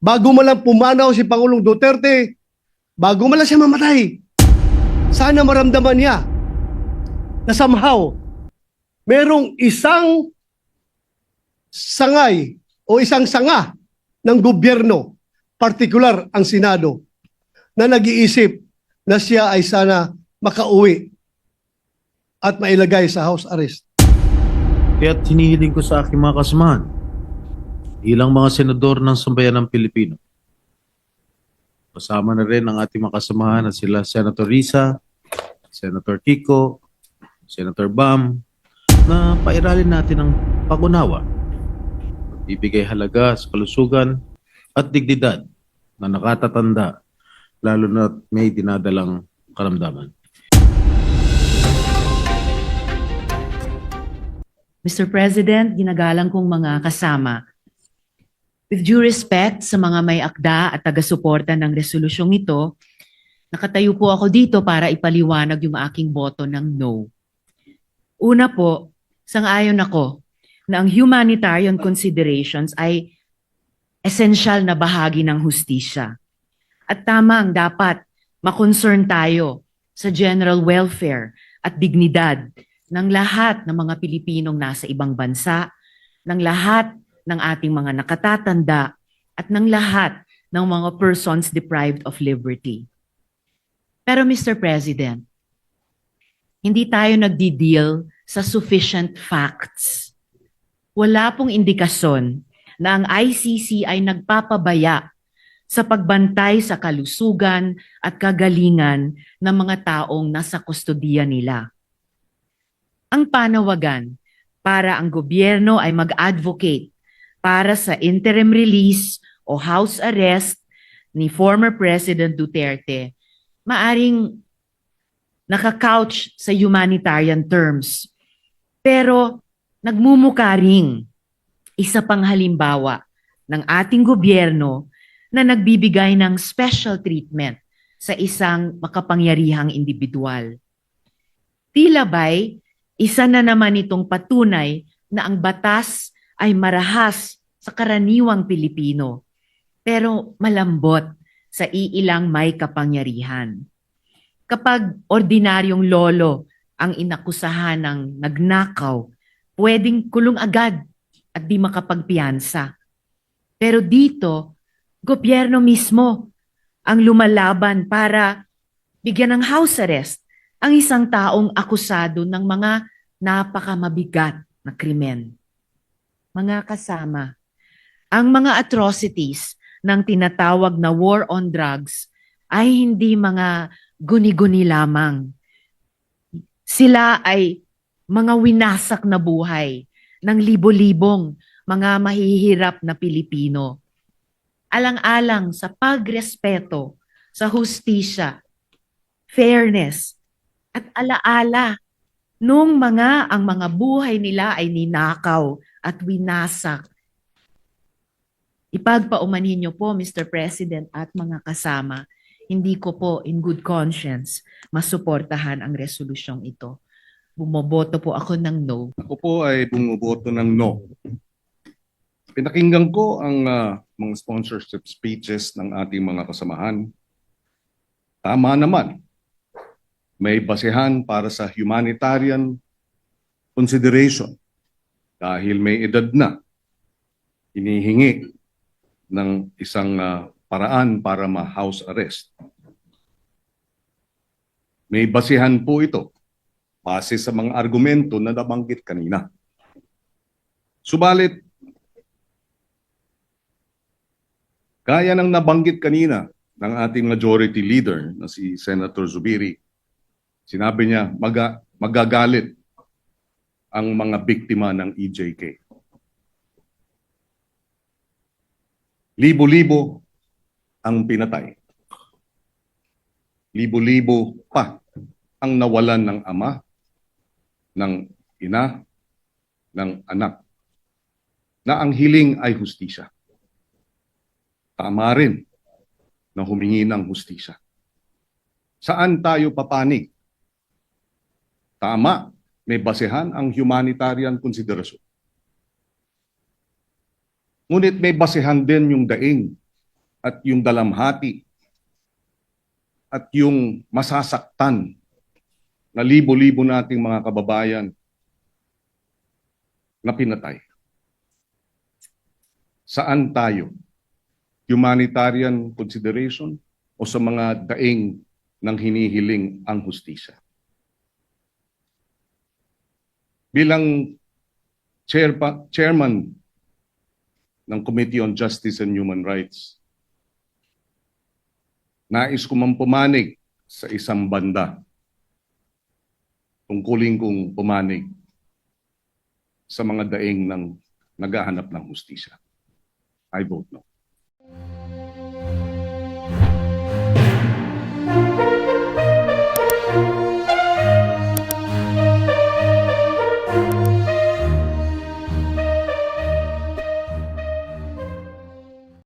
bago man lang pumanaw si Pangulong Duterte, bago man lang siya mamatay, sana maramdaman niya na somehow merong isang sangay o isang sanga ng gobyerno, partikular ang Senado, na nag-iisip na siya ay sana makauwi at mailagay sa house arrest. Kaya't hinihiling ko sa aking mga kasamahan, ilang mga senador ng sambayan ng Pilipino. Kasama na rin ang ating mga kasamahan na sila Senator Risa, Senator Kiko, Senator Bam, na pairalin natin ang pag-unawa, ibigay halaga sa kalusugan at dignidad na nakatatanda lalo na may dinadalang karamdaman. Mr. President, ginagalang kong mga kasama. With due respect sa mga may akda at taga-suporta ng resolusyong ito, nakatayo po ako dito para ipaliwanag yung aking boto ng no. Una po, sang-ayon ako na ang humanitarian considerations ay essential na bahagi ng hustisya. At tamang dapat makonsern tayo sa general welfare at dignidad ng lahat ng mga Pilipinong nasa ibang bansa, ng lahat ng ating mga nakatatanda, at ng lahat ng mga persons deprived of liberty. Pero Mr. President, hindi tayo nagdi-deal sa sufficient facts. Wala pong indikasyon na ang ICC ay nagpapabaya sa pagbantay sa kalusugan at kagalingan ng mga taong nasa kustodiya nila ang panawagan para ang gobyerno ay mag-advocate para sa interim release o house arrest ni former President Duterte, maaring nakakouch sa humanitarian terms. Pero nagmumuka ring isa pang halimbawa ng ating gobyerno na nagbibigay ng special treatment sa isang makapangyarihang individual. Tila ba'y isa na naman itong patunay na ang batas ay marahas sa karaniwang Pilipino, pero malambot sa iilang may kapangyarihan. Kapag ordinaryong lolo ang inakusahan ng nagnakaw, pwedeng kulong agad at di makapagpiyansa. Pero dito, gobyerno mismo ang lumalaban para bigyan ng house arrest ang isang taong akusado ng mga napakamabigat na krimen. Mga kasama, ang mga atrocities ng tinatawag na war on drugs ay hindi mga guni-guni lamang. Sila ay mga winasak na buhay ng libo-libong mga mahihirap na Pilipino. Alang-alang sa pagrespeto sa hustisya, fairness, at alaala nung mga ang mga buhay nila ay ninakaw at winasak. Ipagpaumanhin niyo po, Mr. President at mga kasama, hindi ko po in good conscience masuportahan ang resolusyong ito. Bumoboto po ako ng no. Ako po ay bumuboto ng no. Pinakinggan ko ang ah, mga sponsorship speeches ng ating mga kasamahan. Tama naman. May basehan para sa humanitarian consideration dahil may edad na. Hinihingi ng isang ah, paraan para ma-house arrest. May basehan po ito base sa mga argumento na nabanggit kanina. Subalit, gaya ng nabanggit kanina ng ating majority leader na si Senator Zubiri, sinabi niya maga, magagalit ang mga biktima ng EJK. Libo-libo ang pinatay. Libo-libo pa ang nawalan ng ama, ng ina, ng anak, na ang hiling ay hustisya. Tama rin na humingi ng hustisya. Saan tayo papanig? Tama, may basehan ang humanitarian konsiderasyon. Ngunit may basehan din yung daing at yung dalamhati at yung masasaktan na libo-libo nating mga kababayan na pinatay. Saan tayo? Humanitarian consideration o sa mga daing ng hinihiling ang hustisya? Bilang chair chairman ng Committee on Justice and Human Rights, nais ko mang pumanig sa isang banda tungkulin kong pumanig sa mga daing ng naghahanap ng hustisya. I vote no.